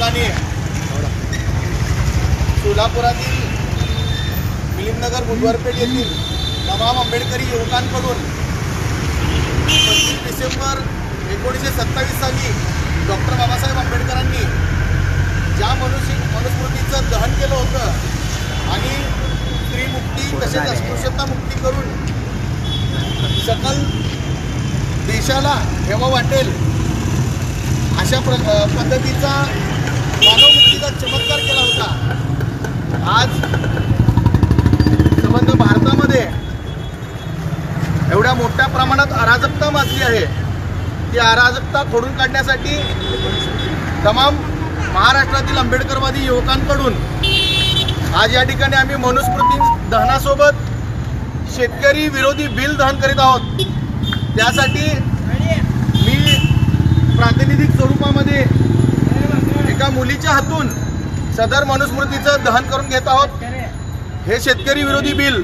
पाटलांनी सोलापुरातील मिलिंदनगर बुधवारपेठ येथील तमाम आंबेडकरी युवकांकडून पंचवीस डिसेंबर एकोणीसशे सत्तावीस साली डॉक्टर बाबासाहेब आंबेडकरांनी ज्या मनुष्य मनुस्मृतीचं दहन केलं होतं आणि स्त्रीमुक्ती तसेच अस्पृश्यता मुक्ती करून सकल देशाला हेवा वाटेल अशा प्र पद्धतीचा मानवमुक्तीचा चमत्कार केला होता. आज संबंध भारतामध्ये एवढ्या मोठ्या प्रमाणात अराजकता माजली आहे. ती अराजकता खोडून काढण्यासाठी तमाम महाराष्ट्रातील आंबेडकरवादी युवकांकडून आज या ठिकाणी आम्ही मनुस्मृती दहनासोबत शेतकरी विरोधी बिल दहन करीत आहोत. त्यासाठी मुलीच्या हातून सदर मनुस्मृतीचं दहन करून घेत आहोत. हे शेतकरी विरोधी बिल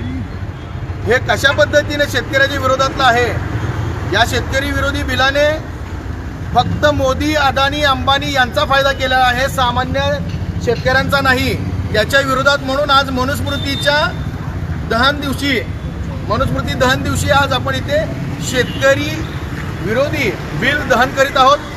हे कशा पद्धतीने शेतकऱ्याच्या विरोधातलं आहे? या शेतकरी विरोधी बिलाने फक्त मोदी अदानी अंबानी यांचा फायदा केला आहे. सामान्य शेतकऱ्यांचा नाही. याच्या विरोधात म्हणून आज मनुस्मृतीच्या दहन दिवशी मनुस्मृती दहन दिवशी आज आपण इथे शेतकरी विरोधी बिल दहन करीत आहोत.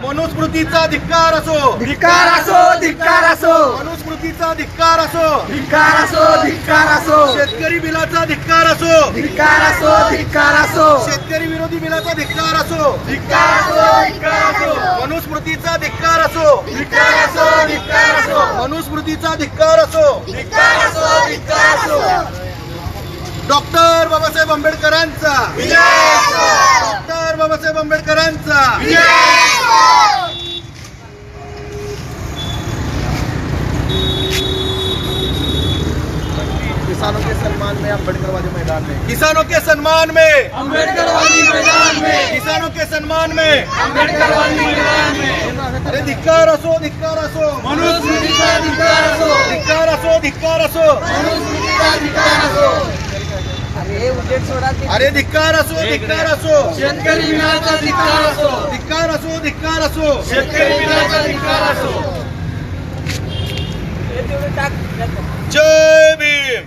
मनुस्मृतीचा धिक्कार असो धिक्कार असो धिक्कार असो मनुस्मृतीचा धिक्कार असो धिक्कार असो धिक्कार असो शेतकरी बिलाचा धिक्कार असो धिक्कार असो धिक्कार असो शेतकरी विरोधी बिलाचा धिक्कार असो धिक्कार असो धिक्कार असो मनुस्मृतीचा धिक्कार असो धिक्कार असो धिक्कार असो मनुस्मृतीचा धिक्कार असो धिक्कार असो धिक्कार असो डॉक्टर बाबासाहेब आंबेडकरांचा डॉक्टर बाबासाहेब आंबेडकरांचा सम्मान में अम्बेडकरवादी मैदान में। किसानों के सम्मान में। आंबेडकरवादी मैदान में। किसानों के सम्मान में। आंबेडकरवादी मैदान में। अरे धिक्कार असो धिक्कार असो। मनुस्मृतीचा धिक्कार असो। धिक्कार असो धिक्कार असो। मनुस्मृतीचा धिक्कार असो। अरे धिक्कार असो धिक्कार असो। शेतकरी विनाचा धिक्कार असो। धिक्कार असो धिक्कार असो। शेतकरी विनाचा धिक्कार असो। जय भीम।